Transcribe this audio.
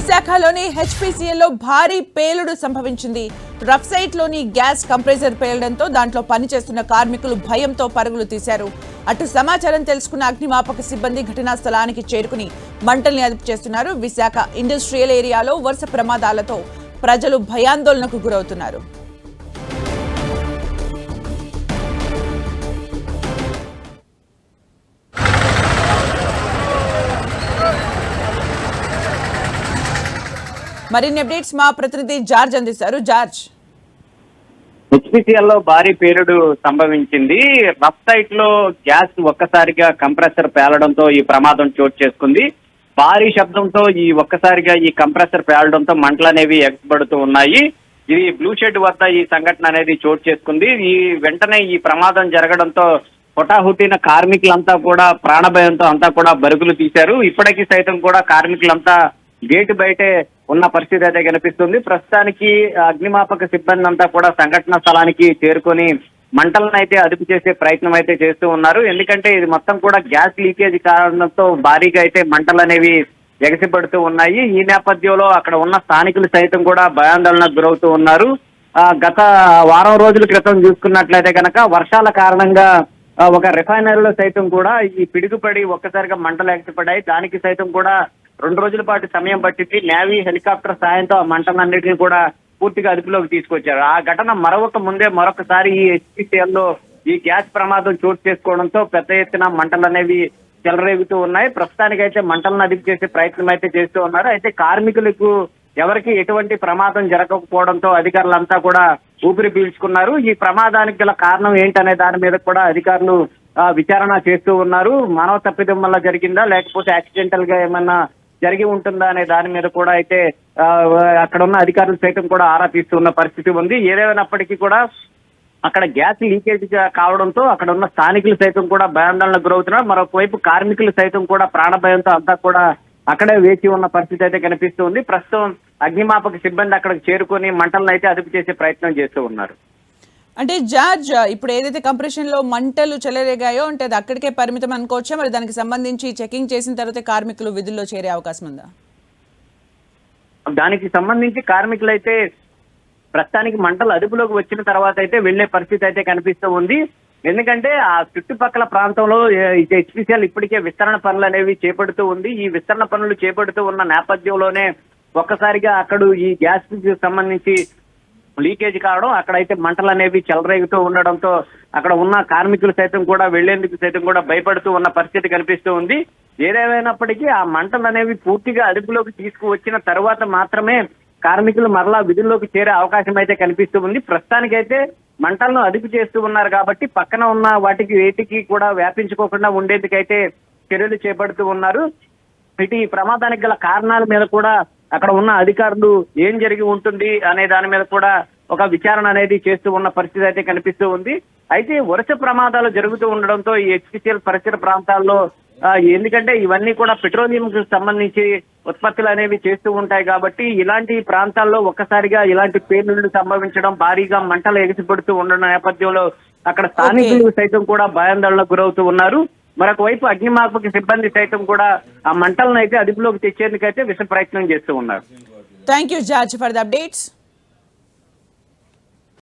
విశాఖలోని హెచ్పీసీఎల్లో భారీ పేలుడు సంభవించింది. రఫ్ సైట్లోని గ్యాస్ కంప్రెసర్ పేలడంతో దాంట్లో పనిచేస్తున్న కార్మికులు భయంతో పరుగులు తీశారు. అటు సమాచారం తెలుసుకున్న అగ్నిమాపక సిబ్బంది ఘటనా స్థలానికి చేరుకుని మంటల్ని అదుపు చేస్తున్నారు. విశాఖ ఇండస్ట్రియల్ ఏరియాలో వరుస ప్రమాదాలతో ప్రజలు భయాందోళనకు గురవుతున్నారు. మరిన్ని అప్డేట్స్ మా ప్రతినిధి జార్జ్ అందిస్తారు. జార్జ్. హెచ్పిసిఎల్లో భారీ పేలుడు సంభవించింది. రఫ్ సైట్లో గ్యాస్ ఒక్కసారిగా కంప్రెసర్ పేలడంతో ఈ ప్రమాదం చోటు చేసుకుంది. భారీ శబ్దంతో ఈ ఒక్కసారిగా ఈ కంప్రెసర్ పేలడంతో మంటలు అనేవి ఎగబడుతూ ఉన్నాయి. ఇది బ్లూ షెడ్ వద్ద ఈ సంఘటన అనేది చోటు చేసుకుంది. ఈ వెంటనే ఈ ప్రమాదం జరగడంతో హుటాహుటిన కార్మికులంతా కూడా ప్రాణభయంతో అంతా కూడా బరుగులు తీశారు. ఇప్పటికీ సైతం కూడా కార్మికులంతా గేటు బయటే ఉన్న పరిస్థితి అయితే కనిపిస్తుంది. ప్రస్తుతానికి అగ్నిమాపక సిబ్బంది అంతా కూడా సంఘటన స్థలానికి చేరుకొని మంటలను అయితే అదుపు చేసే ప్రయత్నం అయితే చేస్తూ ఉన్నారు. ఎందుకంటే ఇది మొత్తం కూడా గ్యాస్ లీకేజ్ కారణంతో భారీగా అయితే మంటలు అనేవి ఎగసిపడుతూ ఉన్నాయి. ఈ నేపథ్యంలో అక్కడ ఉన్న స్థానికులు సైతం కూడా భయాందోళనకు గురవుతూ ఉన్నారు. ఆ, గత వారం రోజుల క్రితం చూసుకున్నట్లయితే కనుక వర్షాల కారణంగా ఒక రిఫైనరీలో సైతం కూడా ఈ పిడుగుపడి ఒక్కసారిగా మంటలు ఎగసిపడ్డాయి. దానికి సైతం కూడా రెండు రోజుల పాటు సమయం పట్టింది. నేవీ హెలికాప్టర్ సాయంతో ఆ మంటలన్నింటినీ కూడా పూర్తిగా అదుపులోకి తీసుకొచ్చారు. ఆ ఘటన మరొక ముందే మరొకసారి ఈ HPCL లో ఈ గ్యాస్ ప్రమాదం చోటు చేసుకోవడంతో పెద్ద ఎత్తున మంటలు అనేవి చెలరేగుతూ ఉన్నాయి. ప్రస్తుతానికైతే మంటలను అదుపు చేసే ప్రయత్నం అయితే చేస్తూ ఉన్నారు. అయితే కార్మికులకు ఎవరికి ఎటువంటి ప్రమాదం జరగకపోవడంతో అధికారులంతా కూడా ఊపిరి పీల్చుకున్నారు. ఈ ప్రమాదానికి గల కారణం ఏంటనే దాని మీద కూడా అధికారులు ఆ, విచారణ చేస్తూ ఉన్నారు. మానవ తప్పిదం వల్ల జరిగిందా? లేకపోతే యాక్సిడెంటల్గా ఏమన్నా జరిగి ఉంటుందా అనే దాని మీద కూడా అయితే అక్కడ ఉన్న అధికారులు సైతం కూడా ఆరా తీస్తున్న పరిస్థితి ఉంది. ఏదేమైనప్పటికీ కూడా అక్కడ గ్యాస్ లీకేజ్ కావడంతో అక్కడ ఉన్న స్థానికులు సైతం కూడా భయాందోళనకు గురవుతున్నారు. మరొకవైపు కార్మికులు సైతం కూడా ప్రాణభయంతో అంతా కూడా అక్కడే వేచి ఉన్న పరిస్థితి అయితే కనిపిస్తుంది ప్రస్తుతం అగ్నిమాపక సిబ్బంది అక్కడికి చేరుకొని మంటలను అయితే అదుపు చేసే ప్రయత్నం చేస్తూ ఉన్నారు. అంటే జార్జ్ ఇప్పుడు ఏదైతే కంప్రెషన్లో మంటలు చెలరేగాయో అంటే అది అక్కడికే పరిమితం అనుకోవచ్చా? మరి దానికి సంబంధించి చెకింగ్ చేసిన తర్వాత కార్మికులు విధుల్లో చేరే అవకాశం ఉందా? దానికి సంబంధించి కార్మికులు అయితే ప్రస్తుతానికి మంటలు అదుపులోకి వచ్చిన తర్వాత అయితే వెళ్ళే పరిస్థితి అయితే కనిపిస్తూ ఉంది. ఎందుకంటే ఆ చుట్టుపక్కల ప్రాంతంలో హెచ్పిసిఎల్ ఇప్పటికే విస్తరణ పనులు అనేవి చేపడుతూ ఉంది. ఈ విస్తరణ పనులు చేపడుతూ ఉన్న నేపథ్యంలోనే ఒక్కసారిగా అక్కడ ఈ గ్యాస్ సంబంధించి లీకేజ్ కావడం అక్కడైతే మంటలు అనేవి చెలరేగుతూ ఉండడంతో అక్కడ ఉన్న కార్మికులు సైతం కూడా వెళ్ళేందుకు సైతం కూడా భయపడుతూ ఉన్న పరిస్థితి కనిపిస్తూ ఉంది. ఏదేమైనప్పటికీ ఆ మంటలు అనేవి పూర్తిగా అదుపులోకి తీసుకువచ్చిన తర్వాత మాత్రమే కార్మికులు మరలా విధుల్లోకి చేరే అవకాశం అయితే కనిపిస్తూ ఉంది. ప్రస్తుతానికైతే మంటలను అదుపు చేస్తూ ఉన్నారు కాబట్టి పక్కన ఉన్న వాటికి వేటికి కూడా వ్యాపించుకోకుండా ఉండేందుకైతే చర్యలు చేపడుతూ ఉన్నారు. ఇటు ఈ ప్రమాదానికి గల కారణాల మీద కూడా అక్కడ ఉన్న అధికారులు ఏం జరిగి ఉంటుంది అనే దాని మీద కూడా ఒక విచారణ అనేది చేస్తూ ఉన్న పరిస్థితి అయితే కనిపిస్తూ ఉంది. అయితే వరుస ప్రమాదాలు జరుగుతూ ఉండడంతో ఈ హెచ్పిసిఎల్ పరిసర ప్రాంతాల్లో ఎందుకంటే ఇవన్నీ కూడా పెట్రోలియం కు సంబంధించి ఉత్పత్తులు అనేవి చేస్తూ ఉంటాయి కాబట్టి ఇలాంటి ప్రాంతాల్లో ఒక్కసారిగా ఇలాంటి పేలుళ్ళు సంభవించడం భారీగా మంటలు ఎగిసిపడుతూ ఉండడం నేపథ్యంలో అక్కడ స్థానికులు సైతం కూడా భయాందోళనకు గురవుతూ ఉన్నారు. మరొక వైపు అగ్నిమాపక సిబ్బంది సైతం కూడా ఆ మంటలను అయితే అదుపులోకి తెచ్చేందుకైతే విష ప్రయత్నం చేస్తూ ఉన్నారు. Thank you George for the updates